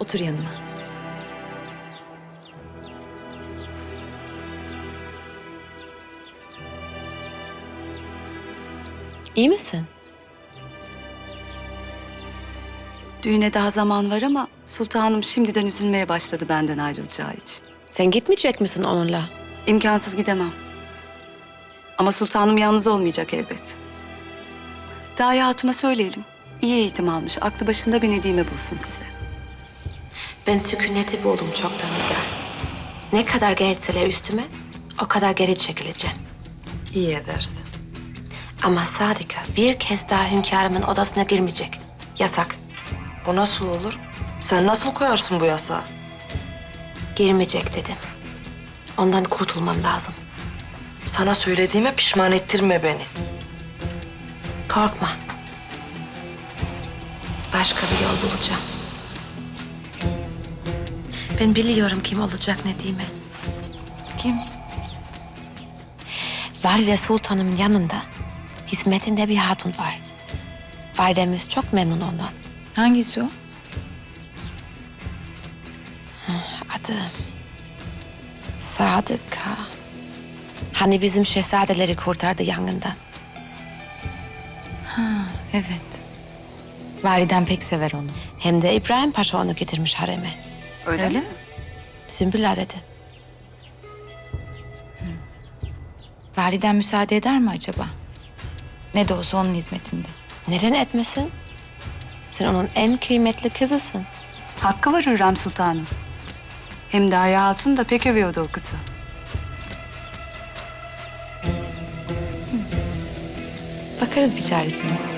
Otur yanıma. İyi misin? Düğüne daha zaman var ama sultanım şimdiden üzülmeye başladı benden ayrılacağı için. Sen gitmeyecek misin onunla? İmkansız gidemem. Ama sultanım yalnız olmayacak elbet. Daya Hatun'a söyleyelim. İyi eğitim almış. Aklı başında bir Nedime bulsun size. Ben sükuneti buldum çoktan Nigar. Ne kadar gelseler üstüme o kadar geri çekileceğim. İyi edersin. Ama Sadika bir kez daha hünkârımın odasına girmeyecek. Yasak. Bu nasıl olur? Sen nasıl koyarsın bu yasağı? Girmeyecek dedim. Ondan kurtulmam lazım. Sana söylediğime pişman ettirme beni. Korkma. Başka bir yol bulacağım. Ben biliyorum kim olacak Nedime. Kim? Valide Sultan'ın yanında hizmetinde bir hatun var. Validemiz çok memnun ondan. Hangisi o? Adı Sadıka. Hani bizim şehzadeleri kurtardı yangından. Evet. Validen pek sever onu. Hem de İbrahim Paşa onu getirmiş hareme. Öyle, mi? Sümbül dedi. Validen müsaade eder mi acaba? Ne de olsa onun hizmetinde. Neden etmesin? Sen onun en kıymetli kızısın. Hakkı var Hürrem Sultanım. Hem Daya Hatun da pek övüyordu o kızı. Bakarız bir çaresine.